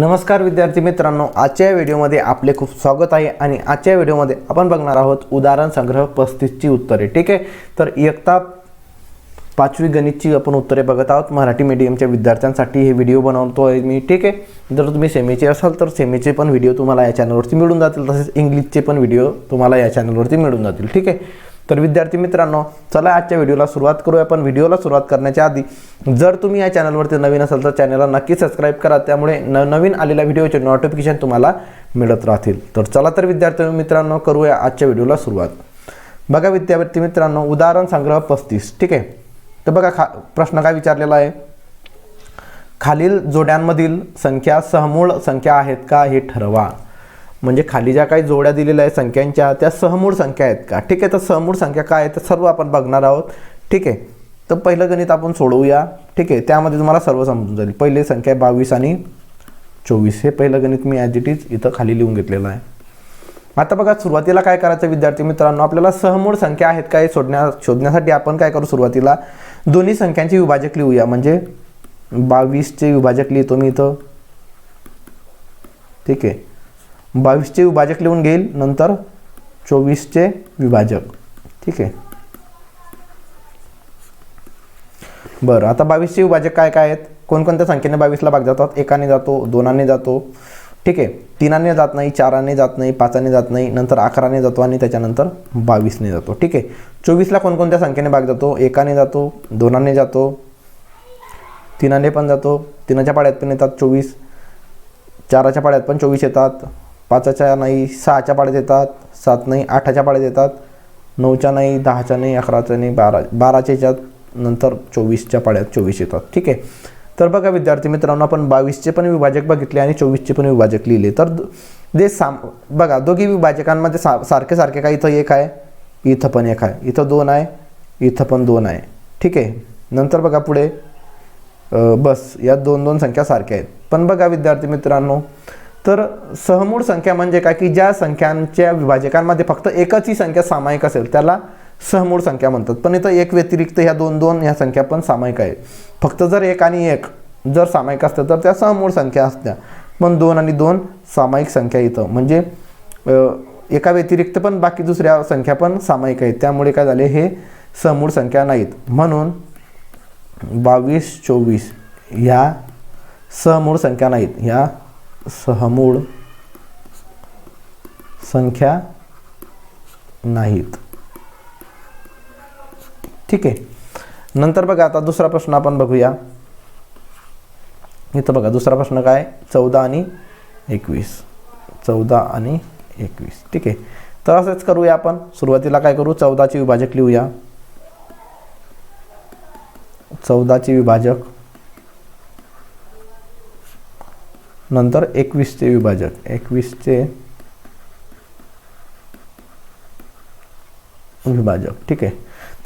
नमस्कार विद्यार्थी मित्रांनो आजच्या व्हिडिओमध्ये आपले खूप स्वागत आहे आणि आजच्या व्हिडिओमध्ये आपण बघणार आहोत उदाहरण संग्रह पस्तीसची उत्तरे ठीक आहे? तर इयत्ता पाचवी गणितची आपण उत्तरे बघत आहोत. मराठी मीडियमच्या विद्यार्थ्यांसाठी हे व्हिडिओ बनवतो आहे मी ठीक आहे? जर तुम्ही सेमीचे असाल तर सेमीचे पण व्हिडिओ तुम्हाला या चॅनलवरती मिळून जातील. तसेच इंग्लिशचे पण व्हिडिओ तुम्हाला या चॅनलवरती मिळून जातील ठीक आहे? तर विद्यार्थी मित्रांनो चला आजच्या व्हिडिओला सुरुवात करूया. पण व्हिडिओला सुरुवात करण्याच्या आधी जर तुम्ही या चॅनलवरती नवीन असाल तर चॅनलला नक्की सबस्क्राईब करा. त्यामुळे न नवीन आलेल्या व्हिडिओचे नोटिफिकेशन तुम्हाला मिळत राहतील. तर चला तर विद्यार्थी मित्रांनो करूया आजच्या व्हिडिओला सुरुवात. बघा विद्यार्थी मित्रांनो उदाहरण संग्रह पस्तीस ठीक आहे? तर बघा खा प्रश्न काय विचारलेला आहे? खालील जोड्यांमधील संख्या सहमूळ संख्या आहेत का? हे ठरवा. म्हणजे खाली ज्या काही जोड्या दिलेल्या आहेत संख्यांच्या त्या सहमूळ संख्या आहेत का? ठीक आहे तर सहमूळ संख्या काय आहे तर सर्व आपण बघणार आहोत. ठीक आहे तर पहिलं गणित आपण सोडवूया. ठीक आहे त्यामध्ये तुम्हाला सर्व समजून जाईल. पहिली संख्या आहे बावीस आणि चोवीस. हे पहिलं गणित मी ॲज इट इज इथं खाली लिहून घेतलेलं आहे. आता बघा सुरुवातीला काय करायचं विद्यार्थी मित्रांनो? आपल्याला सहमूळ संख्या आहेत काय शोधण्या शोधण्यासाठी आपण काय करू सुरुवातीला? दोन्ही संख्यांचे विभाजक लिहूया. म्हणजे बावीसचे विभाजक लिहितो मी इथं. ठीक आहे. बावीसचे विभाजक लिहून घेईल नंतर चोवीसचे विभाजक. ठीक आहे. बरं आता बावीसचे विभाजक काय काय आहेत? कोणकोणत्या संख्येने बावीसला भाग जातात? एकाने जातो दोनाने जातो. ठीक आहे. तीनाने जात नाही चाराने जात नाही पाचाने जात नाही नंतर अकराने जातो आणि त्याच्यानंतर बावीसने जातो. ठीक आहे. चोवीसला कोणकोणत्या संख्येने भाग जातो? एकाने जातो दोनाने जातो तीनाने पण जातो तीनाच्या पाड्यात पण येतात चोवीस चाराच्या पाड्यात पण चोवीस येतात पाचाच्या नाही सहाच्या पाड्यात येतात सात नाही आठाच्या पाड्यात येतात नऊच्या नाही दहाच्या नाही अकराच्या नाही बारा बाराच्या याच्यात नंतर चोवीसच्या पाड्यात चोवीस येतात. ठीक आहे? तर बघा विद्यार्थी मित्रांनो आपण बावीसचे पण विभाजक बघितले आणि चोवीसचे पण विभाजक लिहिले. तर जे साम बघा दोघी विभाजकांमध्ये सा सारखे सारखे काय इथं एक आहे? इथं पण एक आहे. इथं दोन आहे इथं पण दोन आहे. ठीक आहे? नंतर बघा पुढे. बस या दोन दोन संख्या सारख्या आहेत. पण बघा विद्यार्थी मित्रांनो तर सहमूळ संख्या म्हणजे काय? की ज्या संख्यांच्या विभाजकांमध्ये फक्त एकच ही संख्या सामायिक असेल त्याला सहमूळ संख्या म्हणतात. पण इथं एक व्यतिरिक्त ह्या दोन दोन ह्या संख्या पण सामायिक आहेत फक्त जर एक आणि एक जर सामायिक असतं तर त्या सहमूळ संख्या असत्या. पण दोन आणि दोन सामायिक संख्या इथं. म्हणजे एका व्यतिरिक्त पण बाकी दुसऱ्या संख्या पण सामायिक आहेत. त्यामुळे काय झाले? हे समूळ संख्या नाहीत. म्हणून बावीस चोवीस ह्या सहमूळ संख्या नाहीत. ह्या सहमूळ संख्या नाहीत. ठीक आहे. नंतर बघा आता दुसरा प्रश्न आपण बघूया. इथं बघा दुसरा प्रश्न काय? चौदा आणि एकवीस. चौदा आणि एकवीस. ठीक आहे. तर असंच करूया आपण. सुरुवातीला काय करू? चौदाचे विभाजक लिहूया. चौदाचे विभाजक नंतर एकवीसचे विभाजक. एकवीसचे विभाजक. ठीक आहे.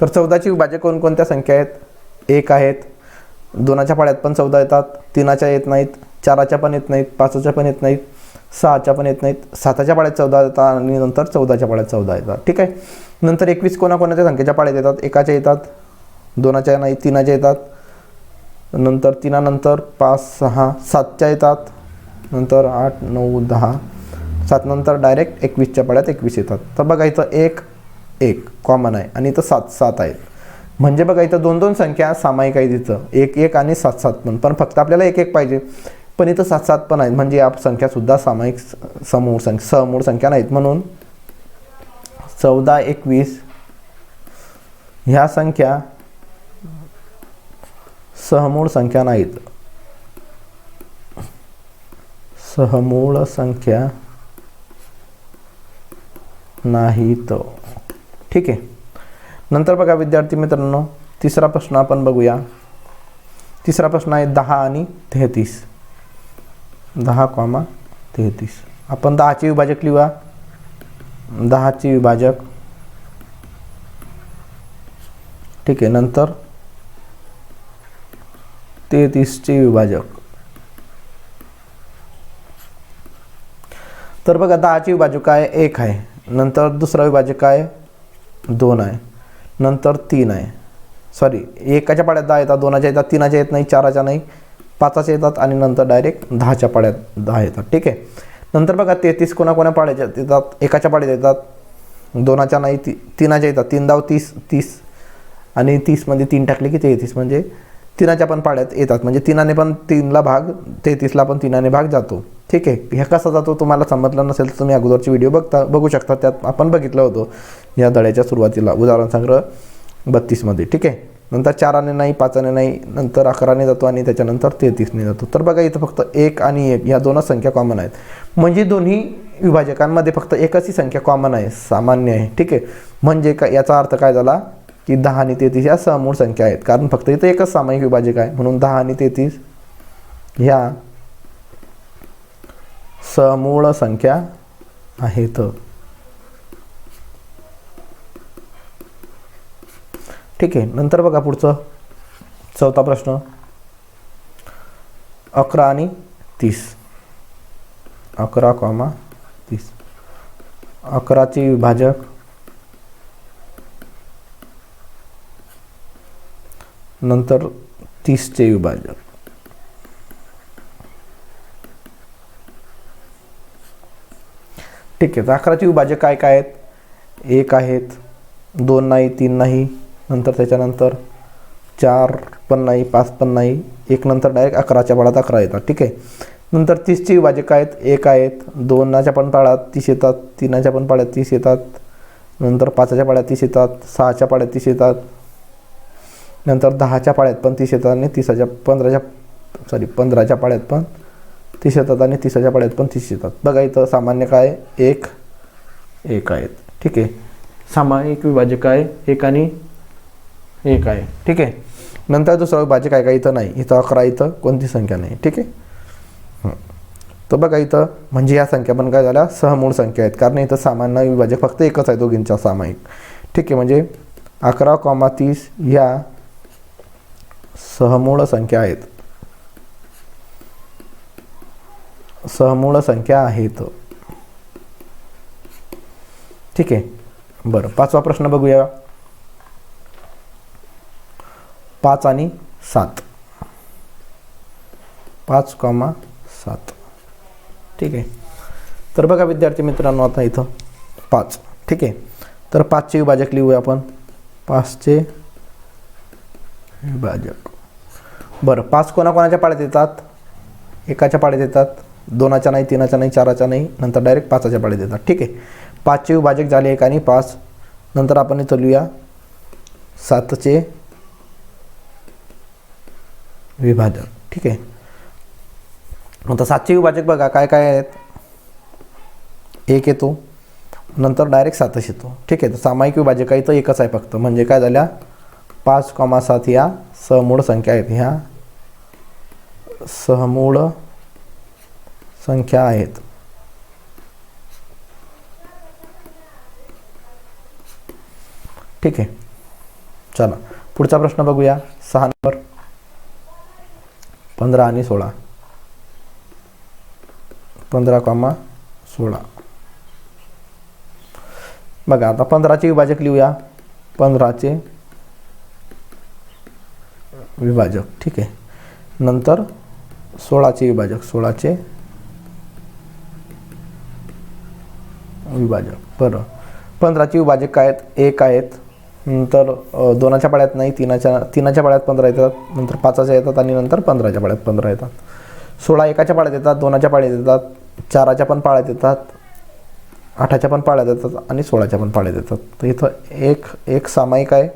तर चौदाची विभाजक कोणकोणत्या संख्या आहेत? एक आहेत. दोनाच्या पाड्यात पण चौदा येतात. तीनाच्या येत नाहीत. चाराच्या पण येत नाहीत. पाचच्या पण येत नाहीत. सहाच्या पण येत नाहीत. साताच्या पाड्यात चौदा येतात आणि नंतर चौदाच्या पाड्यात चौदा येतात. ठीक आहे? नंतर एकवीस कोणाकोणाच्या संख्येच्या पाड्यात येतात? एकाच्या येतात. दोनाच्या नाही तीनाच्या येतात. नंतर तीनानंतर पाच सहा सातच्या येतात. नंतर आठ नऊ दहा सात नंतर डायरेक्ट एकवीसच्या पाड्यात एकवीस येतात. तर बघा इथं एक एक कॉमन आहे आणि इथं सात सात आहेत. म्हणजे बघा इथं दोन दोन संख्या सामायिक आहे तिथं एक एक आणि सात सात पण. पण फक्त आपल्याला एक एक पाहिजे. पण इथं सात सात पण आहेत. म्हणजे या संख्यासुद्धा सामायिक समूळ संख्या समूळ संख्या नाहीत म्हणून. चौदा एकवीस ह्या संख्या सहमूळ संख्या नाहीत. सहमूळ संख्या नाहीत ठीक आहे. नंतर बघा विद्यार्थी मित्रांनो तिसरा प्रश्न आपण बघूया. तिसरा प्रश्न आहे दहा आणि तेहतीस. दहा कॉमा तेहतीस. आपण दहाचे विभाजक लिहूया. दहाचे विभाजक. ठीक आहे नंतर तेहतीसचे विभाजक. तर बघा दहाची विभाजक काय? एक आहे. नंतर दुसरा विभाजक काय? दोन आहे. नंतर तीन आहे. सॉरी एकाच्या पाड्यात दहा येतात दोनाच्या येतात तीनाच्या येत नाही चाराच्या नाही पाचाच्या येतात आणि नंतर डायरेक्ट दहाच्या पाड्यात दहा येतात. ठीक आहे? नंतर बघा तेहतीस कोणाकोणा पाड्याच्या येतात? एकाच्या पाड्यात येतात. दोनाच्या नाही ती तीनाच्या येतात. तीन दाव तीस तीस. आणि तीसमध्ये म्हणजे तीन टाकले की तेहतीस म्हणजे तिनाच्या पण पाड्यात येतात. म्हणजे तिनाने पण तीनला भाग तेहतीसला पण तिनाने भाग जातो. ठीक आहे ह्या कसा जातो तुम्हाला समजलं नसेल तर तुम्ही अगोदरची व्हिडिओ बघता बघू शकता. त्यात आपण बघितलं होतं या धड्याच्या सुरुवातीला उदाहरण संग्रह बत्तीसमध्ये ठीक आहे. नंतर चाराने नाही पाचाने नाही नंतर अकराने जातो आणि त्याच्यानंतर तेहतीसने जातो. तर बघा इथं फक्त एक आणि एक या दोनच संख्या कॉमन आहेत. म्हणजे दोन्ही विभाजकांमध्ये फक्त एकच ही संख्या कॉमन आहे सामान्य आहे ठीक आहे. म्हणजे का याचा अर्थ काय झाला की दहा आणि तेहतीस या समूळ संख्या आहेत. कारण फक्त इथं एकच सामायिक विभाजक आहे म्हणून दहा आणि तेहतीस ह्या समूळ संख्या आहेत. ठीक आहे नंतर बघा पुढचं. चौथा प्रश्न. अकरा आणि तीस. अकरा कॉमा तीस. अकराचे विभाजक. नंतर तीसचे विभाजक. ठीक आहे. तर अकराची विभाजक काय काय आहेत? एक आहेत दोन नाही तीन नाही नंतर त्याच्यानंतर चार पण नाही पाच पण नाही एक नंतर डायरेक्ट अकराच्या पाळात अकरा येतात. ठीक आहे. नंतर तीसची विभाजक आहेत एक आहेत दोनाच्या पण पाळ्यात तीस येतात तिनाच्या पण पाळ्यात तीस येतात नंतर पाचाच्या पाळ्यात तीस येतात सहाच्या पाळ्यात तीस येतात नंतर दहाच्या पाळ्यात पण तीस येतात आणि तिसाच्या पंधराच्या सॉरी पंधराच्या पाळ्यात पण तीस येतात आणि तिसाच्या पाड्यात पण तीस येतात. बघा इथं सामान्य काय? एक. एक आहेत. ठीक आहे. सामायिक विभाजक आहे एक आणि एक आहे. ठीक आहे. नंतर दुसरा विभाजक आहे का? इथं नाही. इथं अकरा इथं कोणती संख्या नाही. ठीक आहे? तर बघा इथं म्हणजे या संख्या पण काय झाल्या? सहमूळ संख्या आहेत. कारण इथं सामान्य विभाजक फक्त एकच आहे दोघींचा सामायिक ठीक आहे. म्हणजे अकरा कॉमा तीस ह्या सहमूळ संख्या आहेत. सहमूळ संख्या आहेत ठीक आहे. बरं पाचवा प्रश्न बघूया. पाच आणि सात. पाच कॉमा सात. ठीक आहे. तर बघा विद्यार्थी मित्रांनो आता इथं पाच. ठीक आहे. तर पाचचे विभाजक लिहूया आपण. पाचचे विभाजक. बरं पाच कोणाकोणाच्या पाड्यात येतात? एकाच्या पाड्यात येतात? दोनाच्या नाही तीनाच्या नाही चाराच्या नाही नंतर डायरेक्ट पाचाच्या पाळी देतात. ठीक आहे? पाचचे विभाजक झाले एक आणि पाच. नंतर आपण चलूया सातचे विभाजन. ठीक आहे? आता सातचे विभाजक बघा काय काय आहेत? एक येतो. नंतर डायरेक्ट सातच येतो. ठीक आहे? तर सामायिक विभाजक आहे तर एकच आहे फक्त. म्हणजे काय झाल्या? पाच कॉमा सात ह्या सहमूळ संख्या आहेत. ह्या सहमूळ संख्या आहेत. ठीक आहे. चला पुढचा प्रश्न बघूया. सहा नंबर. पंधरा आणि सोळा. पंधरा कॉमा सोळा. बघा आता पंधराचे विभाजक लिहूया. पंधराचे विभाजक. ठीक आहे. नंतर सोळाचे विभाजक. सोळाचे विभाजक बरं. पंधराचे विभाजक काय आहेत? एक आहेत. नंतर दोनाच्या पाड्यात नाही तीनाच्या तीनाच्या पाड्यात पंधरा येतात नंतर पाचाच्या येतात आणि नंतर पंधराच्या पाड्यात पंधरा येतात. सोळा एकाच्या पाड्यात येतात दोनाच्या पाळ्यात येतात चाराच्या पण पाळ्यात येतात आठाच्या पण पाळ्यात येतात आणि सोळाच्या पण पाळ्यात येतात. तर इथं एक एक सामायिक आहे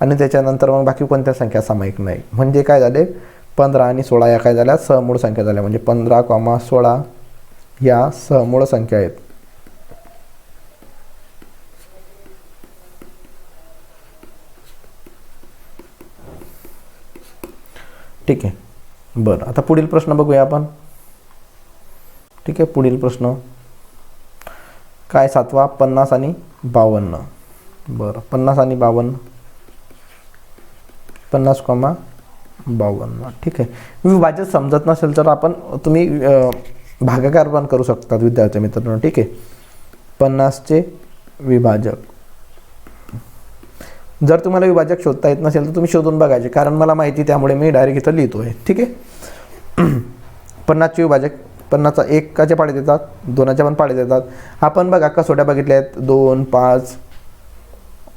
आणि त्याच्यानंतर मग बाकी कोणत्या संख्या सामायिक नाही. म्हणजे काय झाले? पंधरा आणि सोळा या काय झाल्या? सहमूळ संख्या झाल्या. म्हणजे पंधरा कॉमा सोळा या सहमूळ संख्या आहेत. ठीक आहे. बरं आता पुढील प्रश्न बघूया आपण. ठीक आहे पुढील प्रश्न. काय सातवा? पन्नास आणि बावन्न. बरं पन्नास आणि बावन्न. पन्नास कॉमा बावन्न. ठीक आहे. विभाजक समजत नसेल तर आपण तुम्ही भागाकार पण करू शकतात विद्यार्थी मित्रांनो. ठीक आहे. पन्नासचे विभाजक. जर तुम्हाला विभाजक शोधता येत नसेल तर तुम्ही शोधून बघायचे कारण मला माहिती त्यामुळे मी डायरेक्ट इथं लिहितो आहे ठीक आहे? पन्नासचे विभाजक पन्नासचा एकाच्या पाळीत देतात दोनाच्या पण पाळीत देतात. आपण बघा कसोट्या बघितल्या आहेत. दोन पाच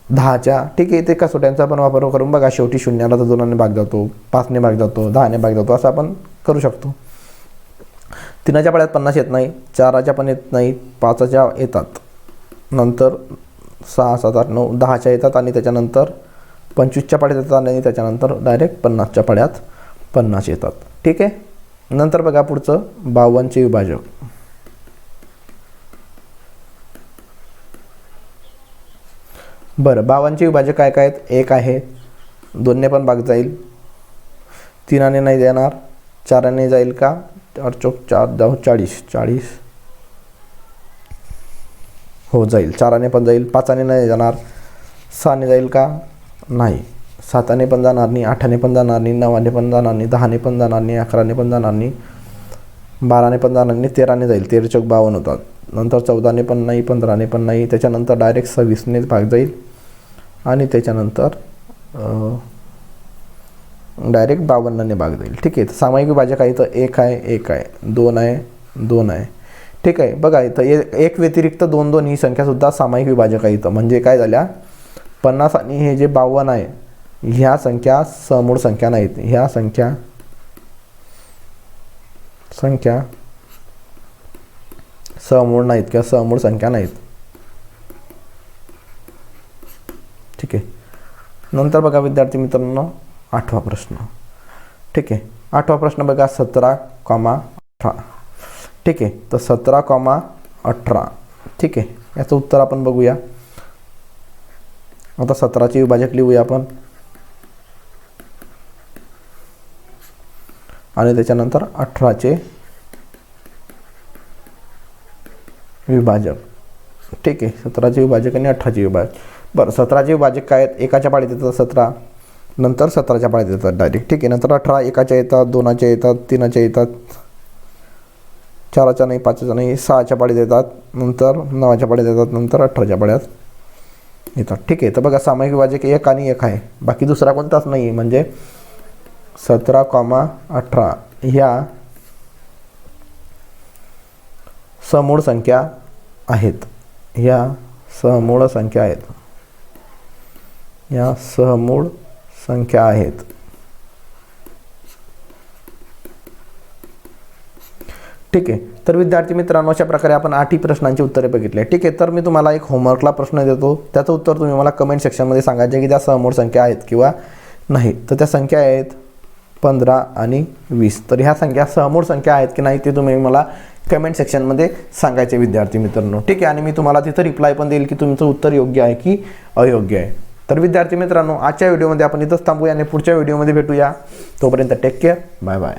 दहाच्या. ठीक आहे ते कसोट्यांचा आपण वापर करून बघा. शेवटी शून्याला तर दोनाने भाग जातो पाचने भाग जातो दहाने भाग जातो असं आपण करू शकतो. तीनाच्या पाळ्यात पन्नास येत नाही चाराच्या पण येत नाही पाचाच्या येतात. नंतर सहा सात आठ नऊ दहाच्या येतात आणि त्याच्यानंतर पंचवीसच्या पाड्यात येतात आणि त्याच्यानंतर डायरेक्ट पन्नासच्या पाड्यात पन्नास येतात. ठीक आहे? नंतर बघा पुढचं. बावनचे विभाजक. बरं बावनचे विभाजक काय काय आहेत? एक आहे. दोनने पण भाग जाईल. तीनाने नाही देणार. चाराने जाईल का? चार चौक चार दहा चाळीस. चाळीस. हो जाईल. चाराने पण जाईल पाचाने नाही जाणार. सहाने जाईल का? नाही. साताने पण जाणार नाही आठाने पण जाणार नाही नवाने पण जाणार नाही दहाने पण जाणार नाही अकराने पण जाणार नाही बाराने पण जाणार नाही तेराने जाईल. तेरा चौक बावन्न होतात. नंतर चौदाने पण नाही पंधराने पण नाही त्याच्यानंतर डायरेक्ट सव्वीसनेच भाग जाईल. आणि त्याच्यानंतर डायरेक्ट बावन्नने भाग जाईल. ठीक आहे. तर सामायिक विभाजक आहे तर एक आहे एक आहे. दोन आहे दोन आहे. ठीक आहे. बघा इथं ए एक व्यतिरिक्त दोन दोन ही संख्यासुद्धा सामायिक विभाजक आहे इथं. म्हणजे काय झाल्या? पन्नास आणि हे जे बावन्न आहे ह्या संख्या समूळ संख्या नाहीत. ह्या संख्या संख्या समूळ नाहीत किंवा समूळ संख्या नाहीत. ठीक आहे. नंतर बघा विद्यार्थी मित्रांनो आठवा प्रश्न. ठीक आहे. आठवा प्रश्न बघा सतरा कॉमा ठीक आहे तर सतरा कॉमा अठरा. ठीक आहे याचं उत्तर आपण बघूया. आता सतराचे विभाजक लिहूया आपण. आणि त्याच्यानंतर अठराचे विभाजक. ठीक आहे सतराचे विभाजक आणि अठराचे विभाजक. बरं सतराचे विभाजक काय आहेत? एकाच्या पाळीत येतात सतरा. नंतर सतराच्या पाळीत येतात डायरेक्ट ठीक आहे नंतर अठरा एकाच्या येतात दोनाच्या येतात तीनाच्या येतात. चाराच्या नाही पाचच्या नाही सहाच्या पाळीत येतात नंतर नवाच्या पाळीत येतात नंतर अठराच्या पाळ्यात. येतात ठीक आहे. तर बघा सामायिक विभाजक एक आणि एक आहे. बाकी दुसरा कोणताच नाही आहे. म्हणजे सतरा कॉमा अठरा ह्या समूळ संख्या आहेत. ह्या समूळ संख्या आहेत. या सहमूळ संख्या आहेत. ठीक आहे. तर विद्यार्थी मित्रांनो अशा प्रकारे आपण आठही प्रश्नांची उत्तरे बघितली. ठीक आहे तर मी तुम्हाला एक होमवर्कला प्रश्न देतो. त्याचं उत्तर तुम्ही मला कमेंट सेक्शनमध्ये सांगायचे की त्या समोर संख्या आहेत किंवा नाही. तर त्या संख्या आहेत पंधरा आणि वीस. तर ह्या संख्या समोर संख्या आहेत की नाही ते तुम्ही मला कमेंट सेक्शनमध्ये सांगायचे विद्यार्थी मित्रांनो. ठीक आहे आणि मी तुम्हाला तिथं रिप्लाय पण देईल की तुमचं उत्तर योग्य आहे की अयोग्य आहे. तर विद्यार्थी मित्रांनो आजच्या व्हिडिओमध्ये आपण इथंच थांबूया आणि पुढच्या व्हिडिओमध्ये भेटूया. तोपर्यंत टेक केअर बाय बाय